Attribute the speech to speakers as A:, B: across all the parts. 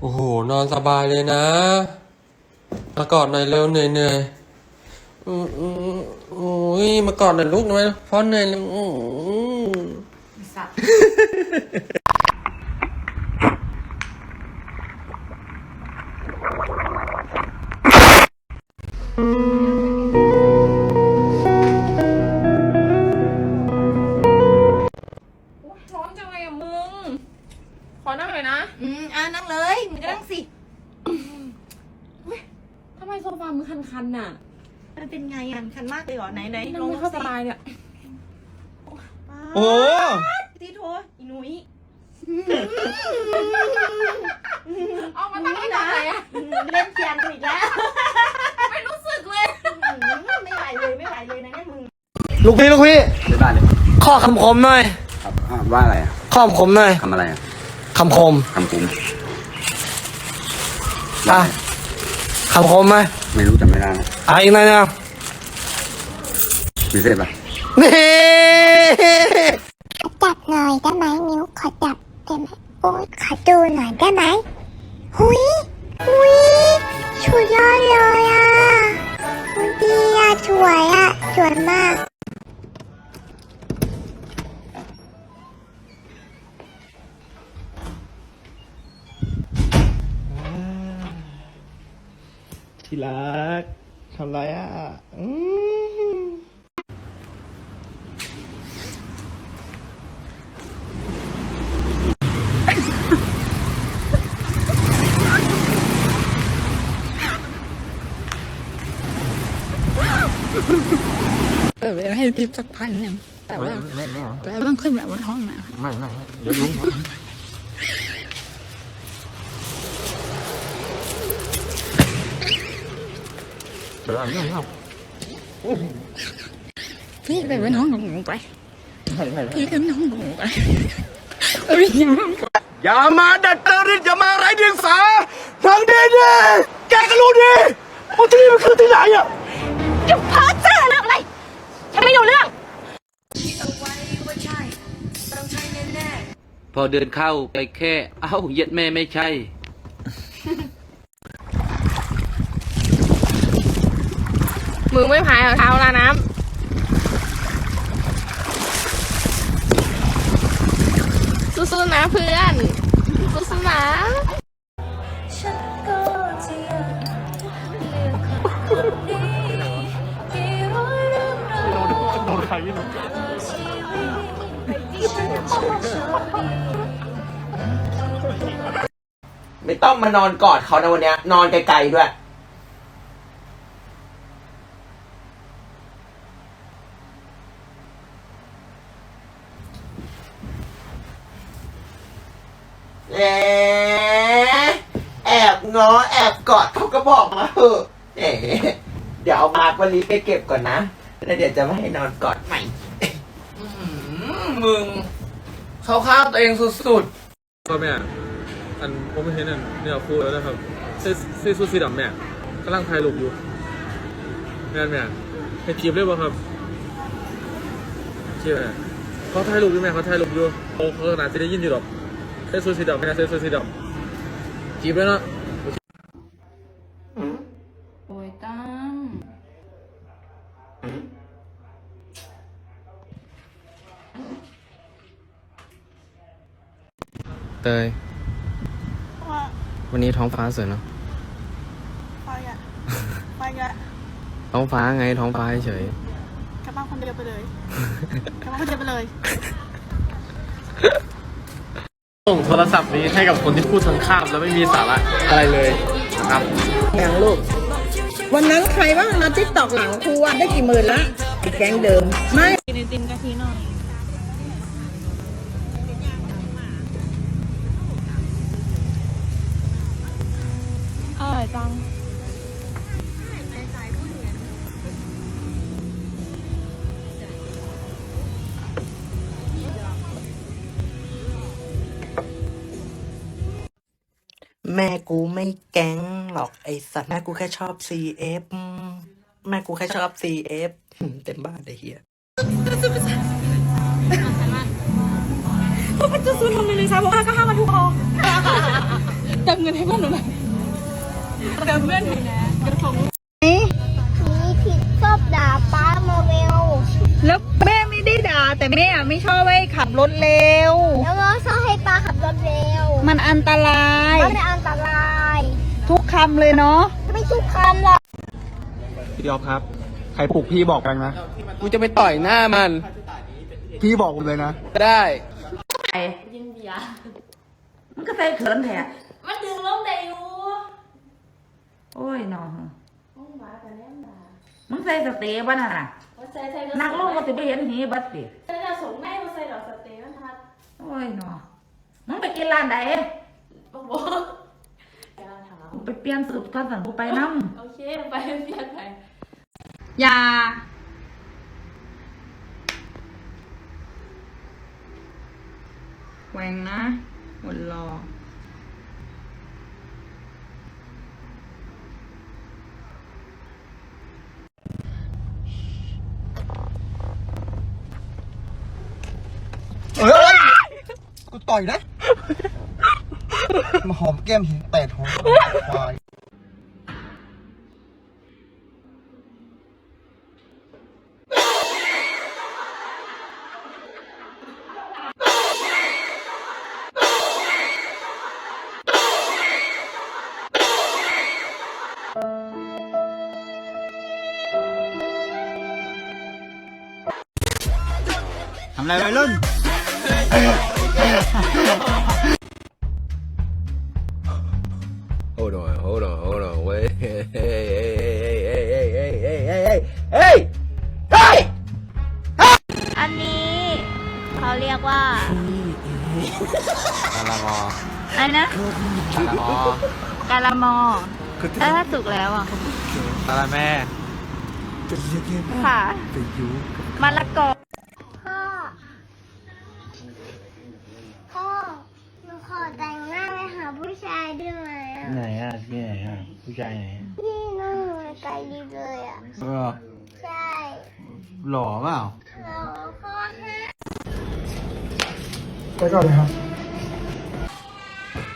A: โอ้โห นอนสบายเลยนะมากอดหน่อยเร็วเหนื่อยเหนื่อยอืมอืมโอ้ยมากอดหน่อยลูกหน่อยพ่อเหนื่อยแล้วอืม
B: สัตว์ร้ ทำไมโซฟามึงคันๆน่ะ
C: มันเป็นไงอะคันมากเลยเหรอไหนไหน
B: นั่
C: ล
B: ง
C: ง
B: ไม่ค่อยสบายเนี่ย
A: โอ้
C: ตีโทรอีหนุย
B: เอามาตั้งที่ไหนอะ
C: อืมเล่นเทียนกูอีกแล้ว
B: ไม่รู้สึกเลย
C: อืมไม่ไหวเลยไม่ไหวเลยนะเนี่ยมึง
D: ลูกพี่ลูกพี่
E: ในบ้านเลย
D: ข้อคำคมหน่อย
E: ครับอ่าว่าอะไรอะ
D: ข้อคำคมหน่อย
E: ทำอะไรอะ
D: คำคม
E: ทำกุ้ง
D: อะคำคมไหม
E: ไม่รู้จำไม่ได้นะ
D: อะอีกหน่อยนะ
E: มีเศษปะ
D: นี่
F: ขอจับหน่อยได้ไหมนิ้วขอจับได้ไหมโอ้ยขอดูหน่อยได้ไหมหุยหุยสุดยอดเลยอะหุยดีอะสวยอะสวยมาก
D: ที่รักทำไรอะอืม
G: เออให้ทิปสักพันหนึ่งแต่ว่าแต่ว่าต้องขึ้นแบบบนห้องนะ
A: ไม่ไม่เดี๋ยวลุง เดี๋ยวอะไรเนี่ย
G: พี่ไปบนห้องหนูไปพี่ขึ้นห้องหนูไปอ้ยยัง
D: อย่ามาดัดจริตอย่ามาไร้เดียงสาทางดีดีแกก็รู้ดีว่าที่นี่มันคือที่ไหนอะ
C: จะเพ้อเจ้อเรื่องอะไรฉันไม่รู้เรื่อง
H: พอเดินเข้าไปแค่ เอ้าเย็ดแม่ไม่ใช่
B: มึงไม่พายเท้าละน้ำสู้ๆนะเพื่อนสู้ๆนะ
I: ไม่ต้องมานอนกอดเขาในวันนี้นอนไกลๆด้วย แหมแอบ ง้อแอบกอดเขาก็บอกมาเถอะแหมเดี๋ยวเอามาร์กวันนี้ไปเก็บก่อนนะ แล้วเดี๋ยวจะไม่ให้นอนกอดใหม่
A: มึง เขาข้ามตัวเองสุดๆครับแม่ อันผมไม่เห็นอันเนี่ยพูดแล้วนะครับเสื้อเสื้อสูทสีดำแม่กำลังถ่ายรูปอยู่แม่นแม่ให้จีบเลยป่ะครับจีบแม่เขาถ่ายรูปอยู่แม่เขาถ่ายรูปอยู่โอ้เขาขนาดจะได้ยินอยู่หรอกเสื้อสูทสีดำแม่เสื้อสูทสีดำจีบเลยเนาะ
B: โอ้ย ตั้ม
A: เตยวันนี้ท้องฟ้าสวยเนาะ
C: ไปอะไปอะ
A: ท้องฟ้าไงท้องฟ้าเฉย
C: กลับบ้านคนเดียวไปเลยกลับบ้านคนเดียวไปเลย
A: ส่งโทรศัพท์นี้ให้กับคนที่พูดทั้งข้ามแล้วไม่มีสาระอะไรเลยนะครับ
J: อย่างลูก วันนั้นใครบ้างมาติ๊กตอกหลังครูอะได้กี่หมื่นละอีกแก๊งเดิม ไม่
C: กินไอติมกะทิหน่อย
B: อร่อยจัง
I: แม่กูไม่แก๊ง หรอกไอสัตว์แม่กูแค่ชอบ CF แม่กูแค่ชอบ CF เต็มบ้านเลยเฮีย
C: พวกมันจะซื้อทำไมเลยซะบอกห้าก็ห้ามาทุกคอ
K: เติมเงินให้เพื่อนหนูหน่อยเติมเพื่อนหนูนะกระทง
L: มีผิดชอบด่าป้ามาเวล
J: แล้วแม่ไม่ได้ด่าแต่แม่อะไม่ชอบให้ขับรถเร็ว
L: แล้วก็ชอบให้ป้าขับรถเร็ว
J: มันอันตราย
L: มันอันตราย
J: ทุก คำเลยเนาะ
L: ไม่ทุกคำหรอก
D: พี่ยอฟครับ ใครปลุกพี่บอกกันนะ
M: กูจะไปต่อยหน้ามัน
D: พี่บอกผมเลยนะ
M: ได้
B: ยินเบียร์
K: มันก็ใส่เขินแท้
B: มันดึงลงได้อยู่
K: โอ้ยน้อง
B: ห้องหมาแต่แน่นด่า
K: มึงใส่สเตย์บ้าน่ะ
B: ว่าใส่ใส่
K: นักโลกก็จะไปเห็นหีบัดสิ
B: ใส่จะส่งแม่มาใส่ดอกสเตย์มันทัด
K: โอ้ยน้องมึงไปกินร้านไหน
B: บอกบอกกำลังถาม
K: กู ไปเปลี่ยนสูตรก่อนสั่งกูไปน้ำ
B: โอเค ไปเปลี่ยนไป
J: อย่า แหวงนะหมดรอ
D: เอ้ยกูต่อยนะ มาหอมแก้มหินแตดหอมควายทำอะไรวัยรุ่น
E: ตาละมอ
L: อะไรนะ
E: ตาละมอกา
L: ละมอแล้วถ้าสุกแล้วอะ
E: ตาละแม่
L: ค่ะมะละกอพ่อ พ่อหนูขอแต่งหน้าไปหาผู้ชายได้ไหมอะ
E: ไหนอะที่ไหนอะผู้ชายไหน
L: พี่น้องหนูไกลดีเลยอะ
E: เออ
L: ใช่
E: หล่อเปล่า
L: เราพ่อ
D: ไปก่อนเลยครับ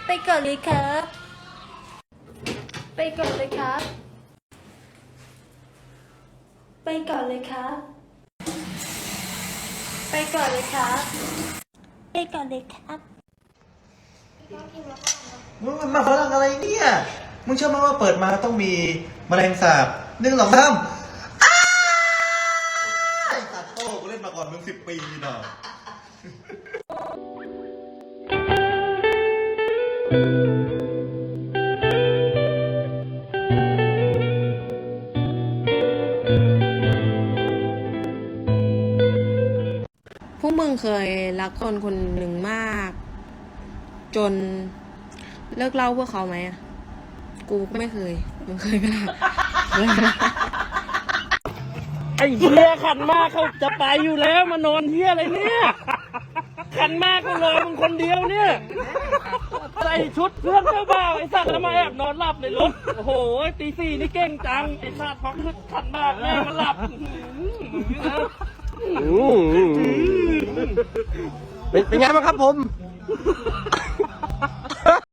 B: ไปก่อนเลยครับ ไปก่อนเลยครับ ไปก่อนเลยครับ ไปก่อนเลยครับ
L: ไปก่อนเลยครับ
N: มึงมันมาฝรั่งอะไรเนี่ย มึงเชื่อไหมว่าเปิดมาต้องมีแมลงสาบหนึ่งสองสามอ้ายไอ้สัตว์โต้กูเล่นมาก่อนมึงสิบปีเนาะ
B: พวกมึงเคยรักคนคนหนึ่งมาก จนเลิกเล่าเพื่อเขาไหมอะกูก็ไม่เคย มึงเคยไหมล่ะ
M: ไอ้เฮียขันมากเขาจะไปอยู่แล้วมานอนเฮียอะไรเนี่ย ขันมากก็รอมึงคนเดียวเนี่ย ส่ชุดเพื่อนเจ้าบ่าวไอ้สัตว์แล้วมาแอบนอนหลับในรถ โอ้โหตีสี่นี่เก่งจังไอ้สัตว์พอขึ้นขันมากแม่มันหลับอื้อหือ
D: เป็นเป็นไงบ้างครับผม